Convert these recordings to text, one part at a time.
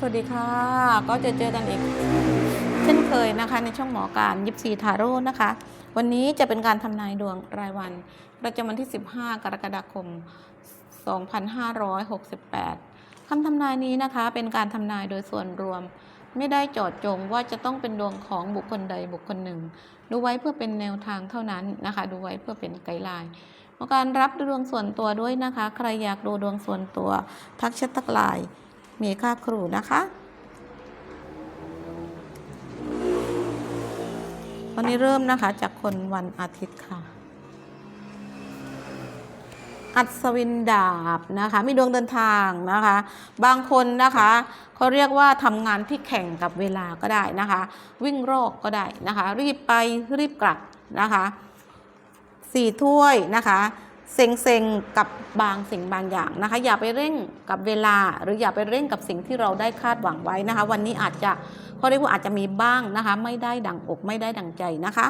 สวัสดีค่ะ ก็จะเจอกันอีก เช่นเคยนะคะ ในช่องหมอการยิปซีทาโร่นะคะ วันนี้จะเป็นการทำนายดวงรายวัน ประจำวันที่ 15 กรกฎาคม 2568 คำทำนายนี้นะคะ เป็นการทำนายโดยส่วนรวม ไม่ได้เจาะจงว่าจะต้องเป็นดวงของบุคคลใดบุคคลหนึ่ง ดูไว้เพื่อเป็นแนวทางเท่านั้นนะคะ ดูไว้เพื่อเป็นไกด์ไลน์การรับดวงส่วนตัวด้วยนะคะ ใครอยากดูดวงส่วนตัว ทักแชททักไลน์ มีค่าครูนะคะ วันนี้เริ่มนะคะจากคนวันอาทิตย์ค่ะ อัศวินดาบนะคะ มีดวงเดินทางนะคะ บางคนนะคะเขาเรียกว่าทำงานที่แข่งกับเวลาก็ได้นะคะ วิ่งรอกก็ได้นะคะ รีบไปรีบกลับนะคะสี่ถ้วยนะคะ เซ็งๆกับบางสิ่งบางอย่างนะคะ อย่าไปเร่งกับเวลา หรืออย่าไปเร่งกับสิ่งที่เราได้คาดหวังไว้นะคะ วันนี้อาจจะเขาเรียกว่าอาจจะมีบ้างนะคะ ไม่ได้ดังอกไม่ได้ดังใจนะคะ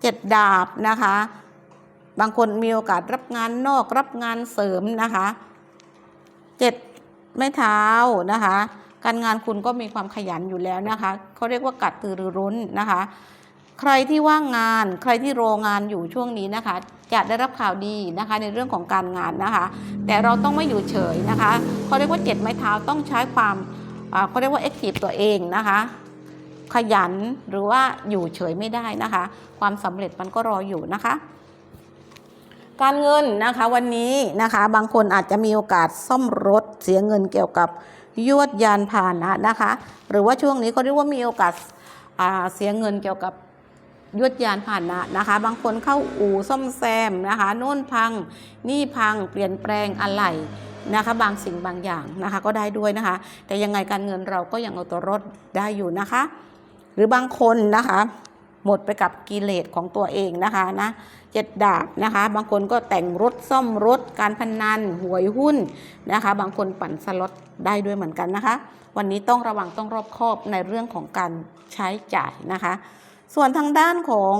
เจ็ดดาบนะคะ บางคนมีโอกาสรับงานนอกรับงานเสริมนะคะเจ็ดไม้เท้านะคะ การงานคุณก็มีความขยันอยู่แล้วนะคะเขาเรียกว่ากัดตือรือร้นนะคะ ใครที่ว่างงาน ใครที่รองานอยู่ช่วงนี้นะคะ จะได้รับข่าวดีนะคะในเรื่องของการงานนะคะ แต่เราต้องไม่อยู่เฉยนะคะเขาเรียกว่าเจ็ดไม้เท้าต้องใช้ความเขาเรียกว่าเอ็กทีฟตัวเองนะคะ ขยันหรือว่าอยู่เฉยไม่ได้นะคะ ความสำเร็จมันก็รออยู่นะคะการเงินนะคะวันนี้นะคะบางคนอาจจะมีโอกาสซ่อมรถเสียเงินเกี่ยวกับยวดยานพาหนะนะคะ หรือว่าช่วงนี้เขาเรียกว่ามีโอกาสเสียเงินเกี่ยวกับ ยวดยานพาหนะนะคะ บางคนเข้าอู่ซ่อมแซมนะคะโน่นพัง นี่พังเปลี่ยนแปลงอะไรนะคะบางสิ่งบางอย่างนะคะก็ได้ด้วยนะคะ แต่ยังไงการเงินเราก็ยังเอาตัวรอดได้อยู่นะคะ หรือบางคนนะคะ หมดไปกับกิเลสของตัวเองนะคะนะเจ็ดดาบนะคะ บางคนก็แต่งรถซ่อมรถ การพนันหวยหุ้นนะคะ บางคนปั่นสล็อตได้ด้วยเหมือนกันนะคะ วันนี้ต้องระวังต้องรอบคอบในเรื่องของการใช้จ่ายนะคะ ส่วนทางด้านของ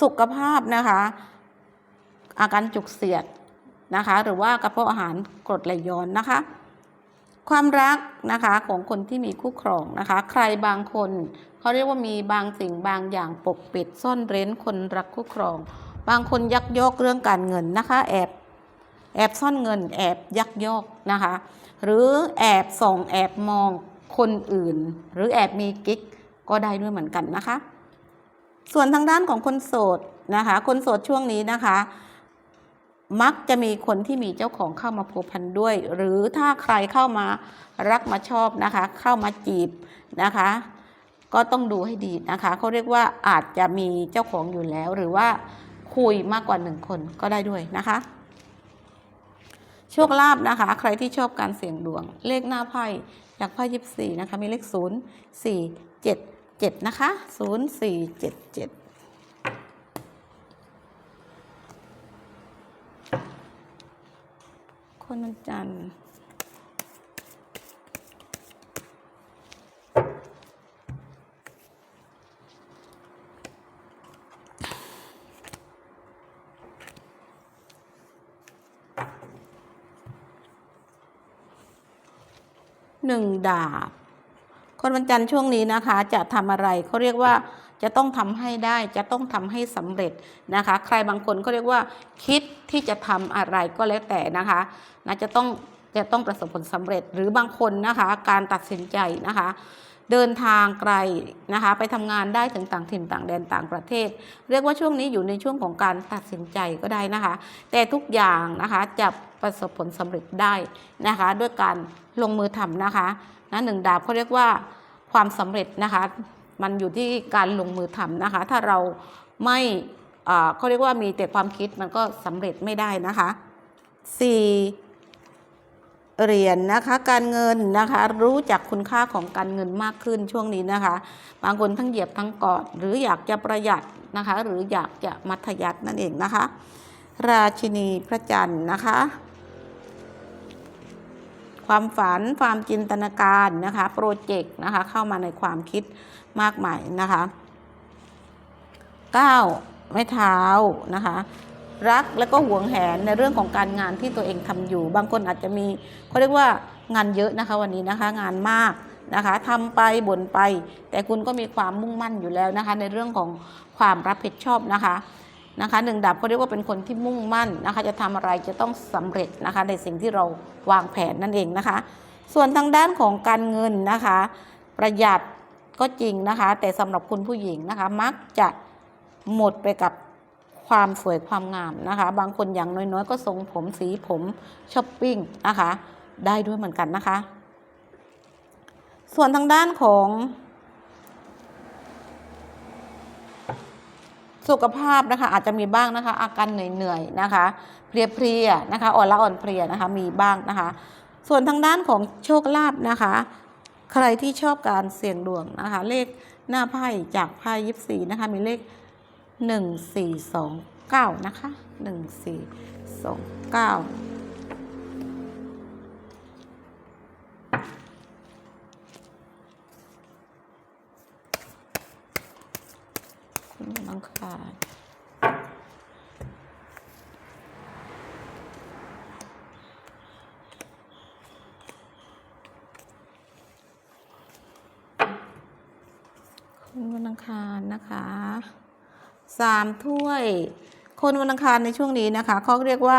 สุขภาพนะคะ อาการจุกเสียดนะคะ หรือว่ากระเพาะอาหารกรดไหลย้อนนะคะ ความรักนะคะของคนที่มีคู่ครองนะคะ ใครบางคนเขาเรียกว่ามีบางสิ่งบางอย่างปกปิดซ่อนเร้นคนรักคู่ครอง บางคนยักยอกเรื่องการเงินนะคะ แอบแอบซ่อนเงิน แอบยักยอกนะคะ หรือแอบส่องแอบมองคนอื่น หรือแอบมีกิ๊ก ก็ได้ด้วยเหมือนกันนะคะ ส่วนทางด้านของคนโสดนะคะ คนโสดช่วงนี้นะคะ มักจะมีคนที่มีเจ้าของเข้ามาพัวพันด้วย หรือถ้าใครเข้ามารักมาชอบนะคะ เข้ามาจีบนะคะ ก็ต้องดูให้ดีนะคะเขาเรียกว่าอาจจะมีเจ้าของอยู่แล้ว หรือว่าคุยมากกว่าหนึ่งคนก็ได้ด้วยนะคะโชคลาภนะคะ ใครที่ชอบการเสี่ยงดวง เลขหน้าไพ่จากไพ่ยิบสี่นะคะ มีเลขศูนย์สี่ เจ็ดเจ็ดนะคะศูนย์สี่เจ็ดเจ็ดคนวันจันทร์หนึ่งดาบ คนวันจันทร์ช่วงนี้นะคะ จะทำอะไรเขาเรียกว่าจะต้องทำให้ได้จะต้องทำให้สำเร็จนะคะ ใครบางคนเขาเรียกว่า คิดที่จะทำอะไรก็แล้วแต่นะคะนะจะต้องจะต้องประสบผลสำเร็จหรือบางคนนะคะ การตัดสินใจนะคะเดินทางไกลนะคะไปทำงานได้ถึงต่างถิ่นต่างแดนต่างประเทศ เรียกว่าช่วงนี้อยู่ในช่วงของการตัดสินใจก็ได้นะคะ แต่ทุกอย่างนะคะจะประสบผลสำเร็จได้นะคะ ด้วยการลงมือทำนะคะ นะหนึ่งดาบเขาเรียกว่าความสำเร็จนะคะ มันอยู่ที่การลงมือทำนะคะ ถ้าเราไม่เขาเรียกว่ามีแต่ความคิดมันก็สำเร็จไม่ได้นะคะสี่เหรียญนะคะการเงินนะคะรู้จักคุณค่าของการเงินมากขึ้นช่วงนี้นะคะ บางคนทั้งเหยียบทั้งกอด หรืออยากจะประหยัดนะคะ หรืออยากจะมัธยัตินั่นเองนะคะ ราชินีพระจันทร์นะคะ ความฝันความจินตนาการนะคะโปรเจกต์นะคะเข้ามาในความคิดมากมายนะคะ9ไม้เท้านะคะรักแล้วก็หวงแหนในเรื่องของการงานที่ตัวเองทำอยู่ บางคนอาจจะมีเขาเรียกว่างานเยอะนะคะวันนี้นะคะงานมากนะคะทำไปบ่นไป แต่คุณก็มีความมุ่งมั่นอยู่แล้วนะคะ ในเรื่องของความรับผิดชอบนะคะ นะคะหนึ่งดาบเขาเรียกว่าเป็นคนที่มุ่งมั่นนะคะจะทำอะไรจะต้องสำเร็จนะคะในสิ่งที่เราวางแผนนั่นเองนะคะ ส่วนทางด้านของการเงินนะคะ ประหยัดก็จริงนะคะ แต่สำหรับคุณผู้หญิงนะคะ มักจะหมดไปกับความสวยความงามนะคะ บางคนอย่างน้อยๆ ก็ทรงผมสีผมช้อปปิ้งนะคะ ได้ด้วยเหมือนกันนะคะ ส่วนทางด้านของ สุขภาพนะคะอาจจะมีบ้างนะคะ อาการเหนื่อยๆนะคะ เพลียๆนะคะ อ่อนละอ่อนเพลียนะคะมีบ้างนะคะ ส่วนทางด้านของโชคลาภนะคะ ใครที่ชอบการเสี่ยงดวงนะคะ เลขหน้าไพ่จากไพ่ยิปซีนะคะ มีเลขหนึ่งสี่สองเก้านะคะหนึ่งสี่สองเก้า คุณบังคาญคุณวันอังคารนะคะสามถ้วย คนวันอังคารในช่วงนี้นะคะเขาเรียกว่า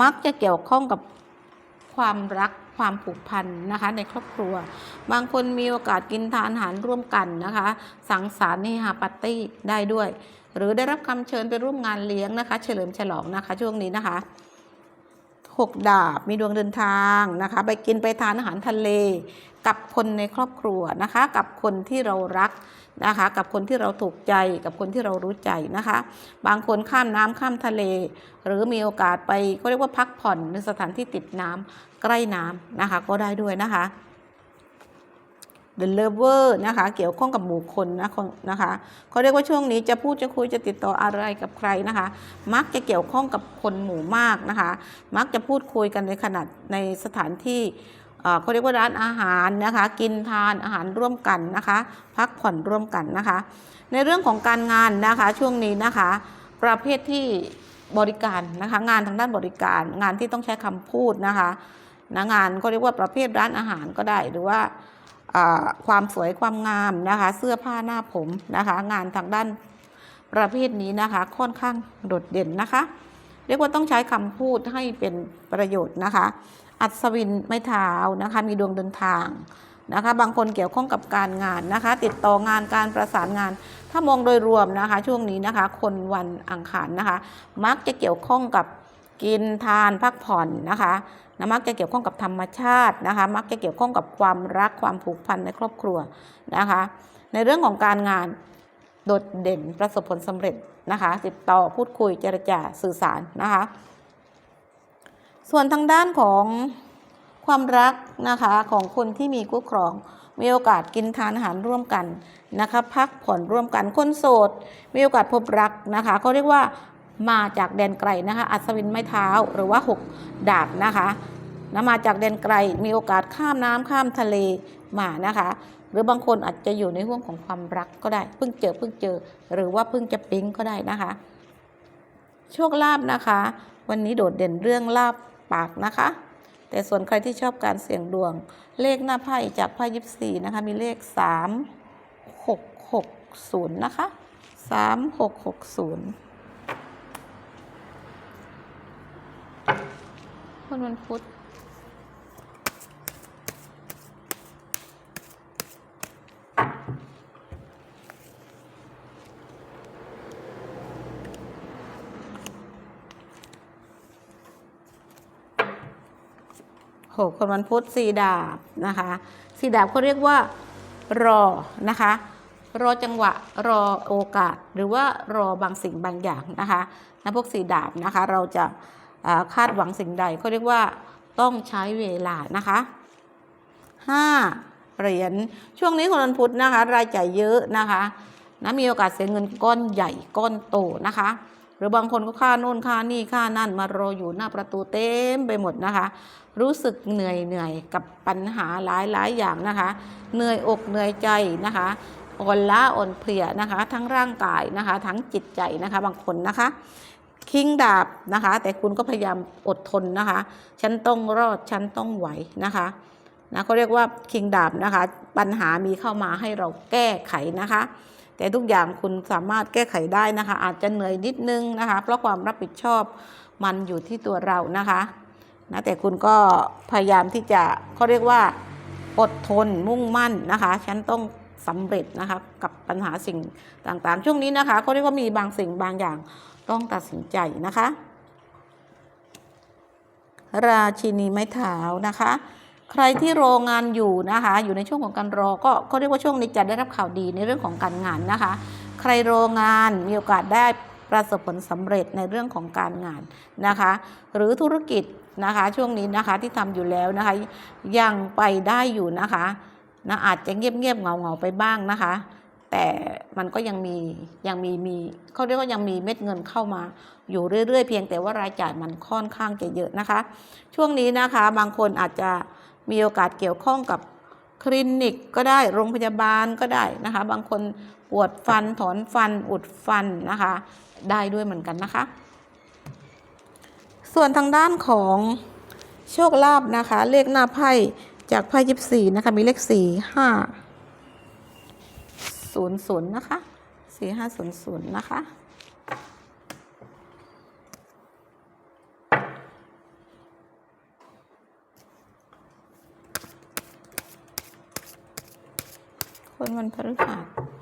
มักจะเกี่ยวข้องกับความรัก ความผูกพันนะคะในครอบครัว บางคนมีโอกาสกินทานอาหารร่วมกันนะคะ สังสรรค์ในฮาปาร์ตี้ได้ด้วย หรือได้รับคำเชิญไปร่วมงานเลี้ยงนะคะ เฉลิมฉลองนะคะช่วงนี้นะคะ หกดาบ มีดวงเดินทางนะคะ ไปกินไปทานอาหารทะเล กับคนในครอบครัวนะคะ กับคนที่เรารักนะคะ กับคนที่เราถูกใจ กับคนที่เรารู้ใจนะคะ บางคนข้ามน้ำข้ามทะเล หรือมีโอกาสไปก็เรียกว่าพักผ่อนในสถานที่ติดน้ำใกล้น้ำนะคะ ก็ได้ด้วยนะคะ The Lover นะคะเกี่ยวข้องกับหมู่คนนะคนะคะเขาเรียกว่าช่วงนี้จะพูดจะคุยจะติดต่ออะไรกับใครนะคะ มักจะเกี่ยวข้องกับคนหมู่มากนะคะ มักจะพูดคุยกันในขนาดในสถานที่เขาเรียกว่าร้านอาหารนะคะ กินทานอาหารร่วมกันนะคะ พักผ่อนร่วมกันนะคะ ในเรื่องของการงานนะคะช่วงนี้นะคะ ประเภทที่บริการนะคะ งานทางด้านบริการงานที่ต้องใช้คำพูดนะคะนะงานก็เรียกว่าประเภทร้านอาหารก็ได้หรือว่า ความสวยความงามนะคะ เสื้อผ้าหน้าผมนะคะ งานทางด้านประเภทนี้นะคะ ค่อนข้างโดดเด่นนะคะ เรียกว่าต้องใช้คำพูดให้เป็นประโยชน์นะคะ อัศวินไม้เท้านะคะ มีดวงเดินทางนะคะ บางคนเกี่ยวข้องกับการงานนะคะ ติดต่องานการประสานงาน ถ้ามองโดยรวมนะคะ ช่วงนี้นะคะ คนวันอังคารนะคะ มักจะเกี่ยวข้องกับ กินทานพักผ่อนนะคะนะมักจะเกี่ยวข้องกับธรรมชาตินะคะ มักจะเกี่ยวข้องกับความรักความผูกพันในครอบครัวนะคะ ในเรื่องของการงานโดดเด่นประสบผลสำเร็จนะคะติดต่อพูดคุยเจรจาสื่อสารนะคะ ส่วนทางด้านของความรักนะคะของคนที่มีคู่ครอง มีโอกาสกินทานอาหารร่วมกันนะคะพักผ่อนร่วมกันคนโสด มีโอกาสพบรักนะคะเขาเรียกว่า มาจากแดนไกลนะคะ อัศวินไม้เท้าหรือว่า 6 ดาบนะคะนะมาจากแดนไกลมีโอกาสข้ามน้ำข้ามทะเลมานะคะ หรือบางคนอาจจะอยู่ในห่วงของความรักก็ได้เพิ่งเจอเพิ่งเจอ หรือว่าเพิ่งจะปิ๊งก็ได้นะคะ โชคลาภนะคะ วันนี้โดดเด่นเรื่องลาบปากนะคะ แต่ส่วนใครที่ชอบการเสี่ยงดวง เลขหน้าไพ่จากไพ่ยิปซีนะคะ มีเลข3 6 6 0นะคะ3 6 6 0 คนวันพุธโหคนวันพุธสีดาบนะคะสีดาบเขาเรียกว่ารอนะคะ รอจังหวะรอโอกาสหรือว่ารอบางสิ่งบางอย่างนะคะนะพวกสีดาบนะคะ เราจะ คาดหวังสิ่งใดเขาเรียกว่าต้องใช้เวลานะคะห้าเหรียญช่วงนี้คนวันพุธนะคะ รายจ่ายเยอะนะคะนะมีโอกาสเสียเงินก้อนใหญ่ก้อนโตนะคะ หรือบางคนก็ค่าโน่นค่านี่ค่านั่นมารออยู่หน้าประตูเต็มไปหมดนะคะ รู้สึกเหนื่อยเหนื่อยกับปัญหาหลายหลายอย่างนะคะ เหนื่อยอกเหนื่อยใจนะคะอ่อนล้าอ่อนเพลียนะคะ ทั้งร่างกายนะคะ ทั้งจิตใจนะคะ บางคนนะคะ คิงดาบนะคะ แต่คุณก็พยายามอดทนนะคะ ฉันต้องรอด ฉันต้องไหวนะคะนะเขาเรียกว่าคิงดาบนะคะ ปัญหามีเข้ามาให้เราแก้ไขนะคะ แต่ทุกอย่างคุณสามารถแก้ไขได้นะคะ อาจจะเหนื่อยนิดนึงนะคะ เพราะความรับผิดชอบมันอยู่ที่ตัวเรานะคะนะแต่คุณก็พยายามที่จะเขาเรียกว่าอดทนมุ่งมั่นนะคะ ฉันต้องสำเร็จนะคะกับปัญหาสิ่งต่างๆ ช่วงนี้นะคะเขาเรียกว่ามีบางสิ่งบางอย่าง ต้องตัดสินใจนะคะ ราชินีไม้เท้านะคะ ใครที่รองานอยู่นะคะ อยู่ในช่วงของการรอก็ก็เรียกว่าช่วงนี้จะได้รับข่าวดีในเรื่องของการงานนะคะ ใครรองานมีโอกาสได้ประสบผลสำเร็จในเรื่องของการงานนะคะ หรือธุรกิจนะคะช่วงนี้นะคะที่ทำอยู่แล้วนะคะ ยังไปได้อยู่นะคะนะอาจจะเงียบเงียบๆเงาเงาๆไปบ้างนะคะ แต่มันก็ยังมียังมีมีเขาเรียกว่ายังมีเม็ดเงินเข้ามา อยู่เรื่อยๆ เพียงแต่ว่ารายจ่ายมันค่อนข้างจะเยอะนะคะ ช่วงนี้นะคะบางคนอาจจะมีโอกาสเกี่ยวข้องกับคลินิกก็ได้โรงพยาบาลก็ได้นะคะ บางคนปวดฟันถอนฟันอุดฟันนะคะ ได้ด้วยเหมือนกันนะคะ ส่วนทางด้านของโชคลาภนะคะ เลขหน้าไพ่จากไพ่ยิบสี่นะคะมีเลขสี่ห้า ศูนย์ศูนย์นะคะสี่ห้าศูนย์ศูนย์นะคะคนวันพฤหัส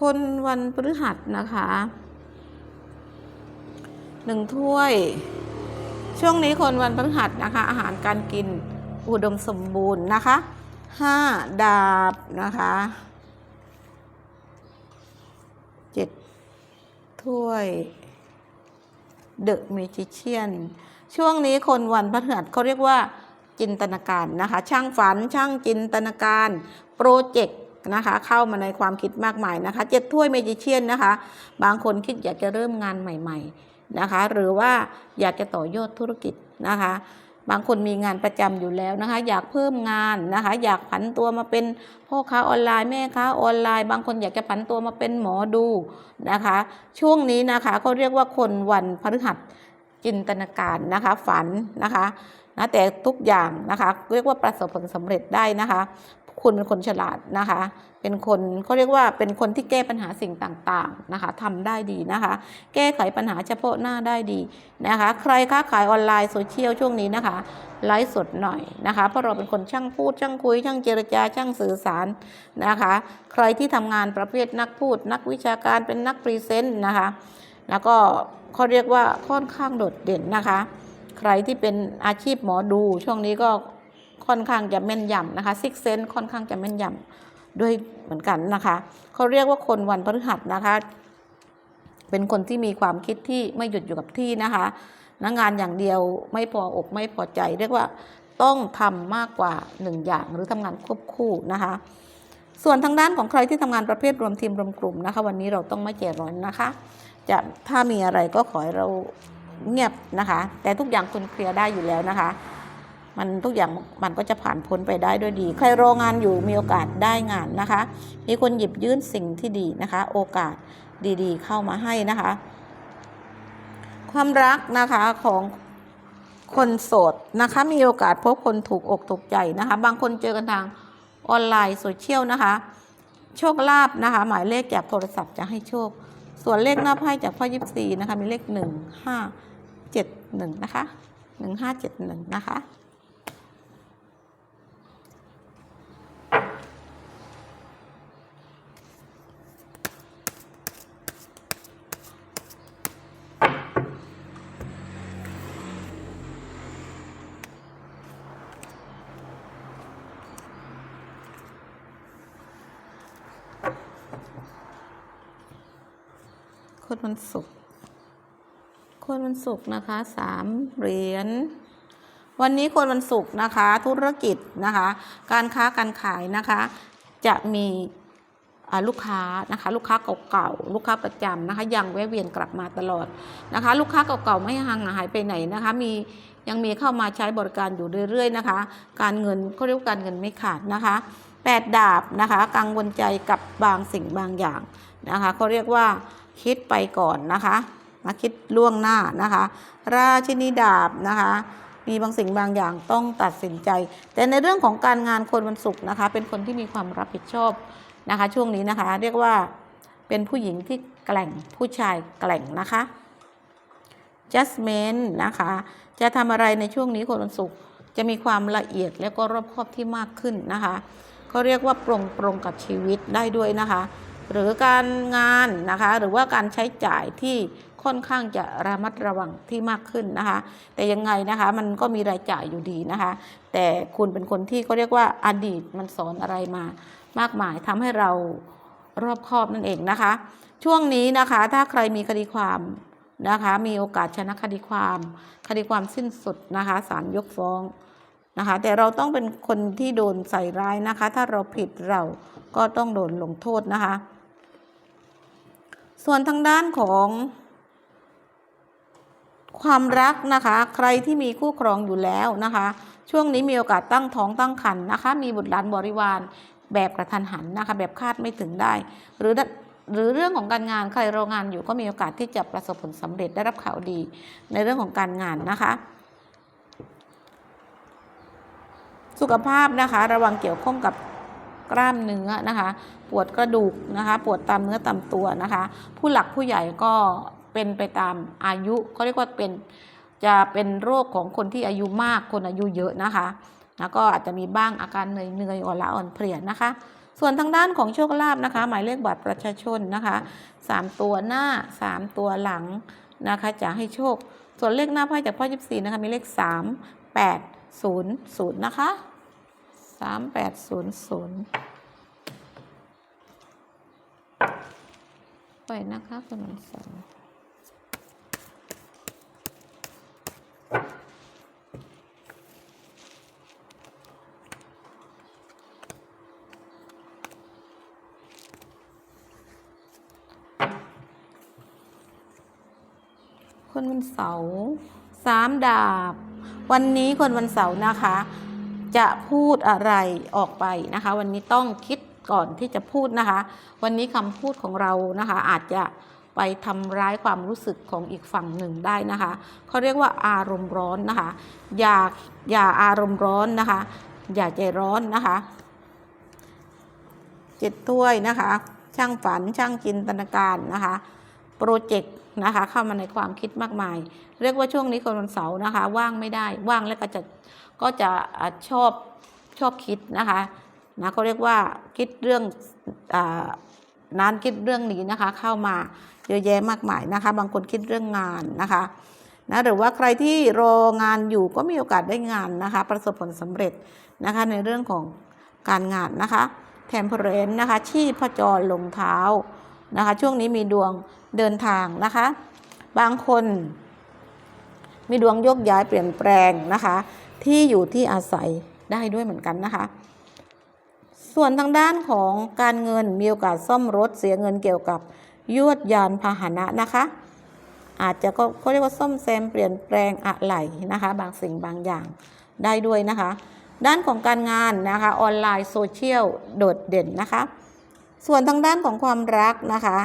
คนวันพฤหัสนะคะหนึ่งถ้วย ช่วงนี้คนวันพฤหัสนะคะ อาหารการกินอุดมสมบูรณ์นะคะห้าดาบนะคะเจ็ดถ้วยเดอะเมจิเชียน ช่วงนี้คนวันพฤหัสเขาเรียกว่าจินตนาการนะคะ ช่างฝันช่างจินตนาการ โปรเจกต์ นะคะ เข้ามาในความคิดมากมายนะคะเจ็ดถ้วยเมจิเชียนนะคะ บางคนคิดอยากจะเริ่มงานใหม่ ๆนะคะ หรือว่าอยากจะต่อยอดธุรกิจนะคะ บางคนมีงานประจำอยู่แล้วนะคะ อยากเพิ่มงานนะคะ อยากผันตัวมาเป็นพ่อค้าออนไลน์แม่ค้าออนไลน์ บางคนอยากจะผันตัวมาเป็นหมอดูนะคะ ช่วงนี้นะคะเขาเรียกว่าคนวันพฤหัสจินตนาการนะคะ ฝันนะคะนะแต่ทุกอย่างนะคะเรียกว่าประสบผลสำเร็จได้นะคะ คุณเป็นคนฉลาดนะคะ เป็นคนเขาเรียกว่าเป็นคนที่แก้ปัญหาสิ่งต่างๆนะคะทำได้ดีนะคะ แก้ไขปัญหาเฉพาะหน้าได้ดีนะคะ ใครค้าขายออนไลน์โซเชียลช่วงนี้นะคะไลฟ์สดหน่อยนะคะ เพราะเราเป็นคนช่างพูด ช่างคุย ช่างเจรจา ช่างสื่อสารนะคะ ใครที่ทำงานประเภทนักพูด นักวิชาการเป็นนักพรีเซนต์นะคะ แล้วก็เขาเรียกว่าค่อนข้างโดดเด่นนะคะ ใครที่เป็นอาชีพหมอดูช่วงนี้ก็ ค่อนข้างจะแม่นยำนะคะซิกเซนค่อนข้างจะแม่นยำด้วยเหมือนกันนะคะเขาเรียกว่าคนวันพฤหัสนะคะ เป็นคนที่มีความคิดที่ไม่หยุดอยู่กับที่นะคะนะงานอย่างเดียวไม่พออกไม่พอใจ เรียกว่าต้องทำมากกว่าหนึ่งอย่างหรือทำงานควบคู่นะคะ ส่วนทางด้านของใครที่ทำงานประเภทรวมทีมรวมกลุ่มนะคะ วันนี้เราต้องไม่ใจร้อนนะคะจะถ้ามีอะไรก็ขอให้เราเงียบนะคะ แต่ทุกอย่างคุณเคลียร์ได้อยู่แล้วนะคะ มันทุกอย่างมันก็จะผ่านพ้นไปได้ด้วยดี ใครรองานอยู่มีโอกาสได้งานนะคะ มีคนหยิบยื่นสิ่งที่ดีนะคะ โอกาสดีๆ เข้ามาให้นะคะ ความรักนะคะของคนโสดนะคะ มีโอกาสพบคนถูกอกถูกใจนะคะ บางคนเจอกันทางออนไลน์โซเชียลนะคะ โชคลาภนะคะ หมายเลขจากโทรศัพท์จะให้โชค ส่วนเลขหน้าไพ่จากไพ่ยิปซีนะคะ มีเลขหนึ่งห้าเจ็ดหนึ่งนะคะหนึ่งห้าเจ็ดหนึ่งนะคะ วันศุกร์คนวันศุกร์นะคะสามเหรียญวันนี้คนวันศุกร์นะคะ ธุรกิจนะคะ การค้าการขายนะคะ จะมีลูกค้านะคะลูกค้าเก่าๆลูกค้าประจำนะคะ ยังแวะเวียนกลับมาตลอดนะคะ ลูกค้าเก่าๆไม่ห่างหายไปไหนนะคะ มียังมีเข้ามาใช้บริการอยู่เรื่อย ๆ นะคะ การเงินเขาเรียกว่าการเงินไม่ขาดนะคะแปดดาบนะคะ กังวลใจกับบางสิ่งบางอย่างนะคะเขาเรียกว่า คิดไปก่อนนะคะมาคิดล่วงหน้านะคะ ราชินีดาบนะคะมีบางสิ่งบางอย่างต้องตัดสินใจ แต่ในเรื่องของการงานคนวันศุกร์นะคะ เป็นคนที่มีความรับผิดชอบนะคะ ช่วงนี้นะคะ เรียกว่าเป็นผู้หญิงที่แกล่งผู้ชายแกล่งนะคะ judgment นะคะ จะทำอะไรในช่วงนี้คนวันศุกร์จะมีความละเอียดและก็รอบคอบที่มากขึ้นนะคะเขาเรียกว่าปรงปรงกับชีวิตได้ด้วยนะคะ หรือการงานนะคะหรือว่าการใช้จ่ายที่ค่อนข้างจะระมัดระวังที่มากขึ้นนะคะ แต่ยังไงนะคะมันก็มีรายจ่ายอยู่ดีนะคะ แต่คุณเป็นคนที่เขาเรียกว่าอดีตมันสอนอะไรมามากมายทำให้เรารอบคอบนั่นเองนะคะ ช่วงนี้นะคะถ้าใครมีคดีความนะคะมีโอกาสชนะคดีความ คดีความสิ้นสุดนะคะศาลยกฟ้องนะคะแต่เราต้องเป็นคนที่โดนใส่ร้ายนะคะ ถ้าเราผิดเราก็ต้องโดนลงโทษนะคะ ส่วนทางด้านของความรักนะคะ ใครที่มีคู่ครองอยู่แล้วนะคะ ช่วงนี้มีโอกาสตั้งท้องตั้งครรภ์นะคะ มีบุตรหลานบริวารแบบกระทันหันนะคะ แบบคาดไม่ถึงได้ หรือหรือเรื่องของการงานใครรองานอยู่ก็มีโอกาสที่จะประสบผลสำเร็จได้รับข่าวดีในเรื่องของการงานนะคะ สุขภาพนะคะ ระวังเกี่ยวข้องกับ กล้ามเนื้อนะคะ ปวดกระดูกนะคะ ปวดตามเนื้อตามตัวนะคะ ผู้หลักผู้ใหญ่ก็เป็นไปตามอายุเขาเรียกว่าเป็นจะเป็นโรคของคนที่อายุมากคนอายุเยอะนะคะแล้วก็อาจจะมีบ้างอาการเหนื่อยเหนื่อยอ่อนล้าอ่อนเพลียนะคะ ส่วนทางด้านของโชคลาภนะคะ หมายเลขบัตรประชาชนนะคะสามตัวหน้าสามตัวหลังนะคะ จะให้โชค ส่วนเลขหน้าไพ่จากพ่ยิบสีนะคะ มีเลขสามแปดศูนย์ศูนย์นะคะ สามแปดศูนย์ศูนย์ไปนะคะคุณนเสาร์คนวันเสาร์สามดาบ วันนี้คนวันเสาร์นะคะ จะพูดอะไรออกไปนะคะ วันนี้ต้องคิดก่อนที่จะพูดนะคะ วันนี้คำพูดของเรานะคะ อาจจะไปทำร้ายความรู้สึกของอีกฝั่งหนึ่งได้นะคะเขาเรียกว่าอารมณ์ร้อนนะคะ อย่าอย่าอารมณ์ร้อนนะคะ อย่าใจร้อนนะคะเจ็ดถ้วยนะคะ ช่างฝันช่างจินตนาการนะคะโปรเจกต์นะคะเข้ามาในความคิดมากมาย เรียกว่าช่วงนี้คนวันเสาร์นะคะ ว่างไม่ได้ว่างแล้วก็จะ ก็จะอชอบชอบคิดนะคะนะเขาเรียกว่าคิดเรื่องอานานคิดเรื่องนี้นะคะ เข้ามาเยอะแยะมากมายนะคะ บางคนคิดเรื่องงานนะคะนะหรือว่าใครที่รองานอยู่ก็มีโอกาสได้งานนะคะ ประสบผลสำเร็จนะคะในเรื่องของการงานนะคะแทมเพลนนะคะชีพจรลงเท้านะคะ ช่วงนี้มีดวงเดินทางนะคะ บางคน มีดวงโยกย้ายเปลี่ยนแปลงนะคะ ที่อยู่ที่อาศัยได้ด้วยเหมือนกันนะคะ ส่วนทางด้านของการเงินมีโอกาสซ่อมรถเสียเงินเกี่ยวกับยวดยานพาหนะนะคะ อาจจะก็เขาเรียกว่าซ่อมแซมเปลี่ยนแปลงอะไรนะคะ บางสิ่งบางอย่างได้ด้วยนะคะ ด้านของการงานนะคะออนไลน์โซเชียลโดดเด่นนะคะ ส่วนทางด้านของความรักนะคะ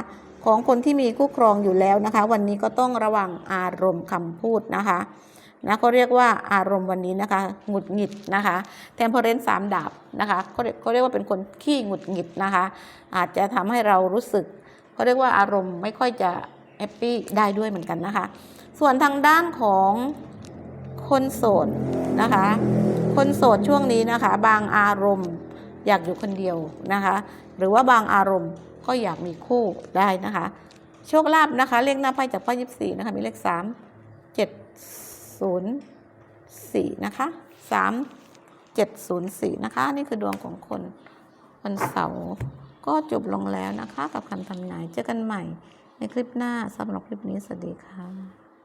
ของคนที่มีคู่ครองอยู่แล้วนะคะ วันนี้ก็ต้องระวังอารมณ์คำพูดนะคะ นะเขาเรียกว่าอารมณ์วันนี้นะคะหงุดหงิดนะคะเทมเพอเรนซ์สามดาบนะคะเขาเขาเรียกว่าเป็นคนขี้หงุดหงิดนะคะ อาจจะทำให้เรารู้สึกเขาเรียกว่าอารมณ์ไม่ค่อยจะแฮปปี้ได้ด้วยเหมือนกันนะคะ ส่วนทางด้านของคนโสดนะคะ คนโสดช่วงนี้นะคะ บางอารมณ์อยากอยู่คนเดียวนะคะ หรือว่าบางอารมณ์ก็อยากมีคู่ได้นะคะ โชคลาภนะคะ เลขหน้าไพ่จากไพ่ยิบสี่นะคะ มีเลขสามเจ็ด ศูนย์สี่นะคะสามเจ็ดศูนย์สี่นะคะ นี่คือดวงของคนวันเสาร์ก็จบลงแล้วนะคะ กับคำทำนายเจอกันใหม่ในคลิปหน้าสำหรับคลิปนี้สวัสดีค่ะ